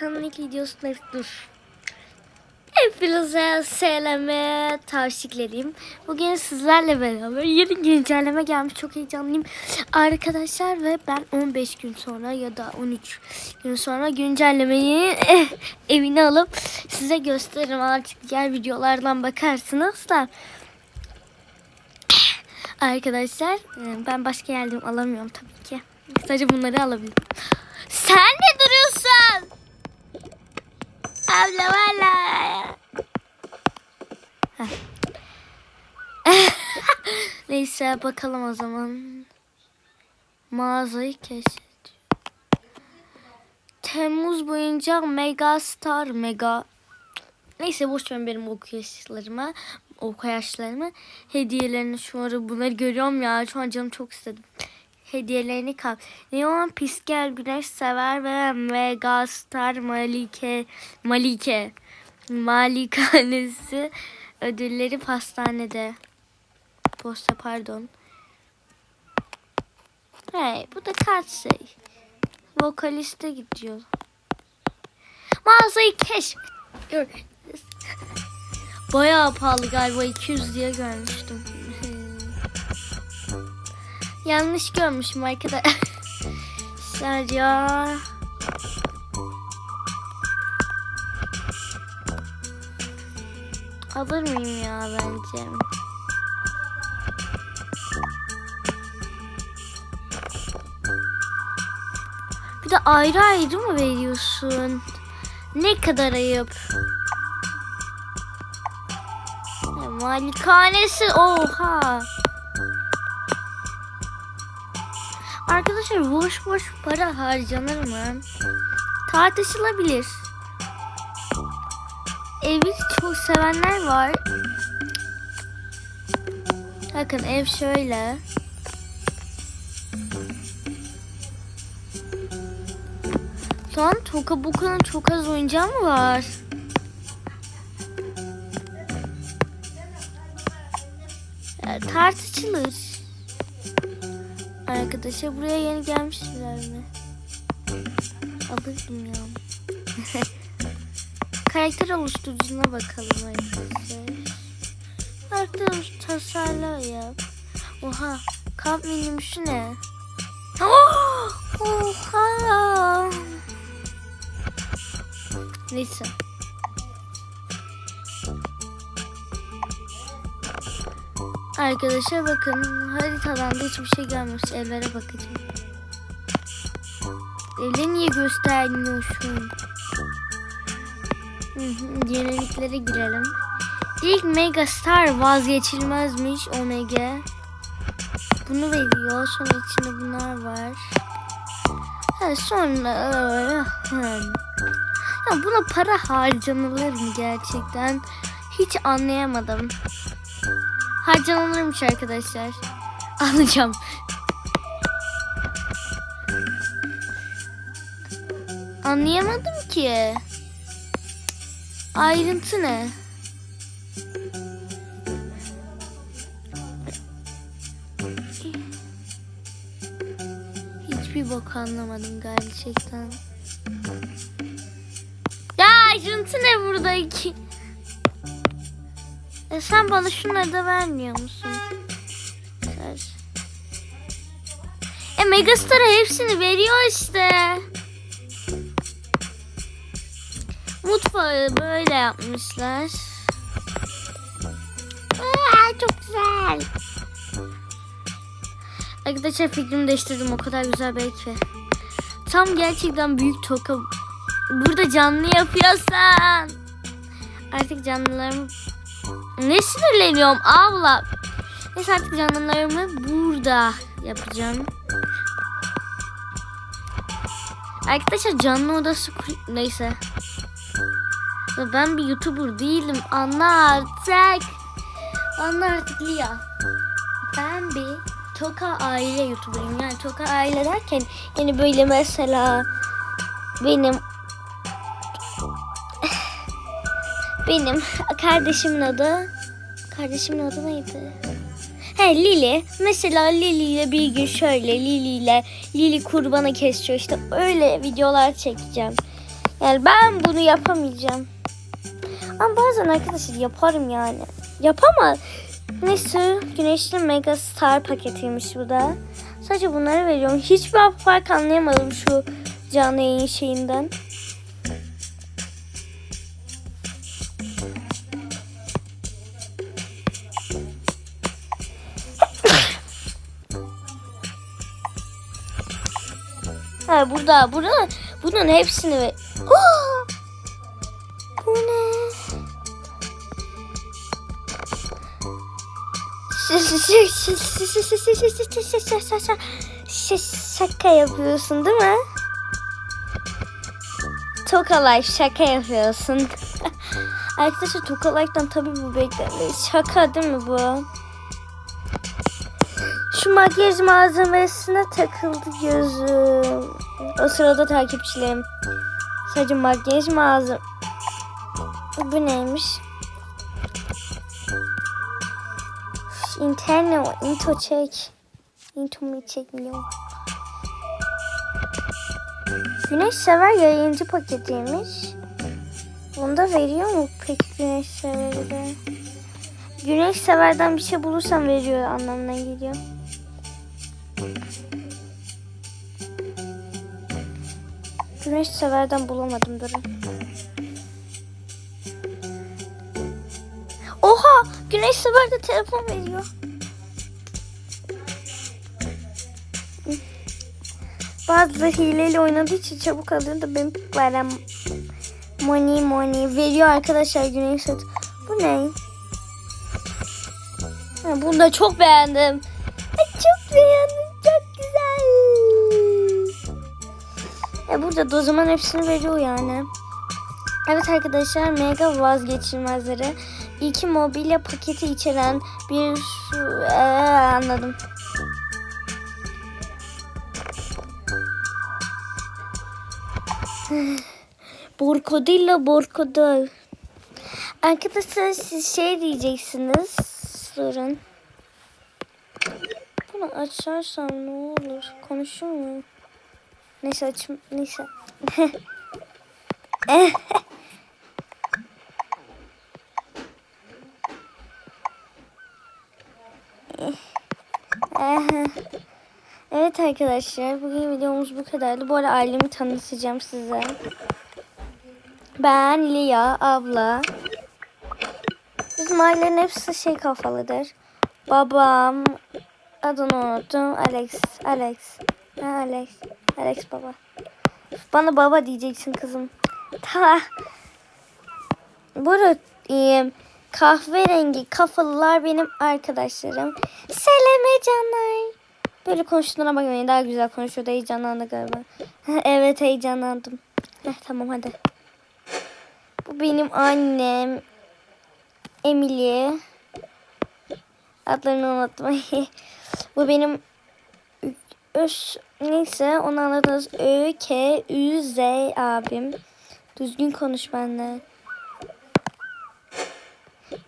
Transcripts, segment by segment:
kanalın ilk videosunda dur. Hepinize selamı tavşiklerim. Bugün sizlerle beraber yeni güncelleme gelmiş. Çok heyecanlıyım. Arkadaşlar ve ben 15 gün sonra ya da 13 gün sonra güncellemeyi eh, evine alıp size gösteririm. Artık diğer videolardan bakarsınız da. Arkadaşlar e, ben başka yerden alamıyorum tabii ki. Sadece bunları alabilirim. Sen ne duruyorsun? Abla valla. Neyse bakalım o zaman. Mağazayı keşfet. Temmuz boyunca Mega Star Mega Neyse boş ver benim okuyaşlarıma, okuyaşlarımı. Hediyelerini şu ara bunları görüyorum ya. Şu an canım çok istedim. Hediyelerini kal. Neon Piskel Güneş Sever ve Megastar Malike Malike Malikanesi ödülleri pastanede. Posta pardon. Hey bu da kaç şey. Vokaliste gidiyor. Mağazayı keşfet. Bayağı pahalı galiba 200 diye görmüştüm. Yanlış görmüşüm arkadaşlar ya. Alır mıyım ya bence? Bir de ayrı ayrı mı veriyorsun? Ne kadar ayıp. Malikanesi oha. Arkadaşlar boş boş para harcanır mı? Tartışılabilir. Evi çok sevenler var. Bakın ev şöyle. Lan Toka Boka'nın çok az oyuncağı mı var? Ya, tartışılır. Arkadaşlar buraya yeni gelmişler mi? Alırdım ya. Karakter oluşturucuna bakalım arkadaşlar. Karakter tasarla ya. Oha. Kamp minibüsü ne? Oha. Neyse. Arkadaşlar bakın haritadan da hiçbir şey gelmemiş. Evlere bakacağım. Evleri niye göstermiyorsun? Yeniliklere girelim. İlk Mega Star vazgeçilmezmiş Omega. Bunu veriyor. Sonra içinde bunlar var. Ha, sonra ya buna para harcanılır mı gerçekten? Hiç anlayamadım. Harcanılırmış arkadaşlar. Alacağım. Anlayamadım ki. Ayrıntı ne? Hiçbir bok anlamadım gerçekten. Ya ayrıntı ne buradaki? E sen bana şunları da vermiyor musun? Ver. E Megastar'a hepsini veriyor işte. Mutfağı böyle yapmışlar. Aa, çok güzel. Arkadaşlar fikrimi değiştirdim. O kadar güzel belki. Tam gerçekten büyük toka. Burada canlı yapıyorsan. Artık canlılarımı... Ne sinirleniyorum abla. Neyse artık canlılarımı burada yapacağım. Arkadaşlar canlı odası Neyse. Ben bir YouTuber değilim. Anla artık. Anla artık Lia. Ben bir Toka aile YouTuber'ıyım. Yani Toka aile derken yani böyle mesela benim benim kardeşimin adı kardeşimin adı neydi? He Lili. Mesela Lili ile bir gün şöyle Lili ile Lili kurbanı kesiyor işte öyle videolar çekeceğim. Yani ben bunu yapamayacağım. Ama bazen arkadaşlar yaparım yani. Yapamaz. Neyse güneşli mega star paketiymiş bu da. Sadece bunları veriyorum. Hiçbir fark anlayamadım şu canlı yayın şeyinden. Ha burada, burada bunun hepsini ve Oh! Bu ne? Şaka yapıyorsun değil mi? Toka Life şaka yapıyorsun. Arkadaşlar Toka Life'dan tabii bu beklenmeyiz. Şaka değil mi bu? Şu makyaj malzemesine takıldı gözüm. O sırada takipçilerim. Sadece makyaj malzeme. Bu neymiş? İnternet, into çek. Into mi çekmiyor. Güneş sever yayıncı paketiymiş. Bunda veriyor mu peki güneş severi de? Güneş severden bir şey bulursam veriyor anlamına geliyor. Güneş severden bulamadım durun. Oha! Güneş sever de telefon veriyor. Bazıları hileyle oynadığı için çabuk alıyor da benim param money money veriyor arkadaşlar güneş set. Bu ne? Ha, bunu da çok beğendim. Çok beğendim. Burada da o zaman hepsini veriyor yani. Evet arkadaşlar mega vazgeçilmezleri. İki mobilya paketi içeren bir ee, anladım. Borkodilla borkodil. Arkadaşlar siz şey diyeceksiniz. Sorun. Bunu açarsam ne olur? Konuşur mu? Neyse açım. Neyse. evet arkadaşlar bugün videomuz bu kadardı. Bu arada ailemi tanıtacağım size. Ben Lia abla. Bizim ailenin hepsi şey kafalıdır. Babam adını unuttum. Alex. Alex. Alex. Alex baba. Bana baba diyeceksin kızım. Ta. Bu arada e, kahverengi kafalılar benim arkadaşlarım. Selam canlar. Böyle konuştuğuna bakmayın. Daha güzel konuşuyor da heyecanlandı galiba. evet heyecanlandım. Heh, tamam hadi. Bu benim annem. Emily. Adlarını unuttum. Bu benim Öz neyse onu anladınız. Ö, K, Ü, Z abim. Düzgün konuş benimle.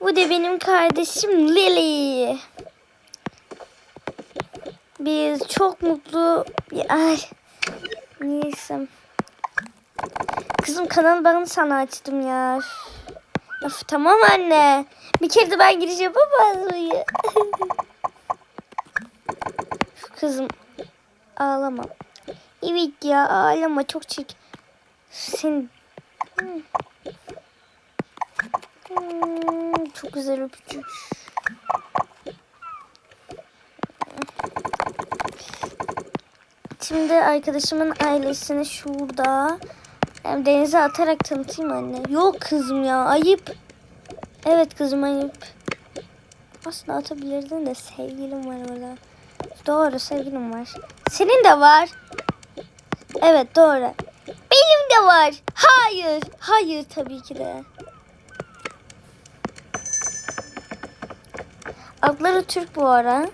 Bu da benim kardeşim Lily. Biz çok mutlu... Ay. Neyse. Kızım kanalı ben sana açtım ya. Of tamam anne. Bir kere de ben giriş yapamaz mıyım? Kızım ağlama. Evet ya ağlama çok çirkin. Sen Hmm, çok güzel öpücük. Şimdi arkadaşımın ailesini şurada denize atarak tanıtayım anne. Yok kızım ya ayıp. Evet kızım ayıp. Aslında atabilirdin de sevgilim var orada. Doğru sevgilim var. Senin de var. Evet doğru. Benim de var. Hayır. Hayır tabii ki de. Adları Türk bu ara.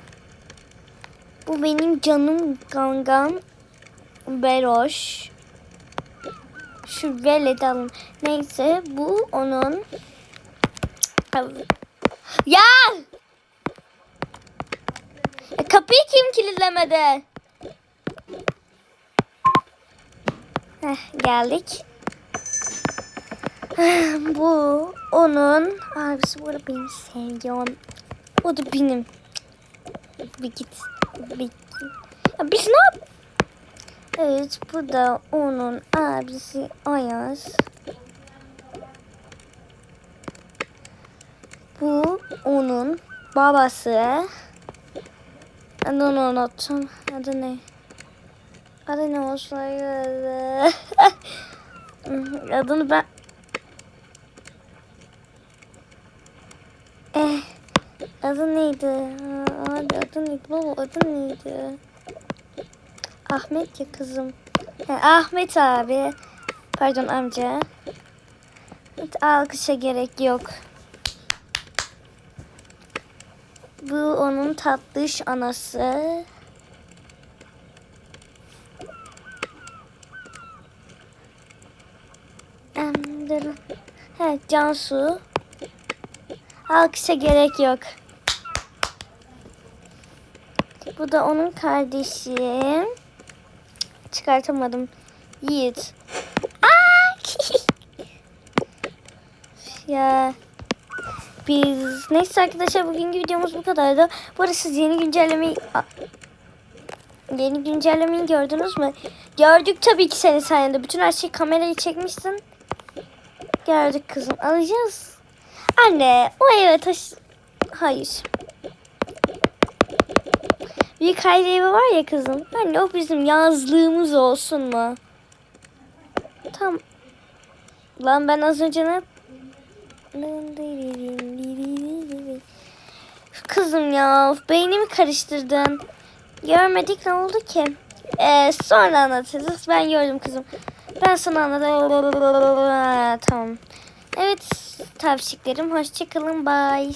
Bu benim canım Gangam Beroş. Şu velet alın. Neyse bu onun. Ya! Kapıyı kim kilitlemedi? Heh, geldik. Bu onun abisi bu benim sevgilim. O da benim. Bir git. Bir git. Ya biz ne yap? Evet bu da onun abisi Ayaz. Bu onun babası. Adını unuttum. Adı ne? Adı ne olsun? Adını ben... Eh, adı neydi? Aa, Adı, neydi? Baba adı neydi? Ahmet ya kızım. Ha, Ahmet abi. Pardon amca. Evet, alkışa gerek yok. Bu onun tatlış anası. Evet Cansu. Alkışa gerek yok. Bu da onun kardeşi. Çıkartamadım. Yiğit. Aa! ya. Biz neyse arkadaşlar bugünkü videomuz bu kadardı. Bu arada siz yeni güncellemeyi yeni güncellemeyi gördünüz mü? Gördük tabii ki senin sayende. Bütün her şeyi kamerayı çekmişsin. Gördük kızım. Alacağız. Anne o eve taş... Hayır. Büyük hayri evi var ya kızım. Anne o bizim yazlığımız olsun mu? Tam. Lan ben az önce ne... Kızım ya beynimi karıştırdın. Görmedik ne oldu ki? Ee, sonra anlatırız. Ben gördüm kızım. Ben sana anlatayım. Tamam. Evet tavşiklerim hoşçakalın. Bye.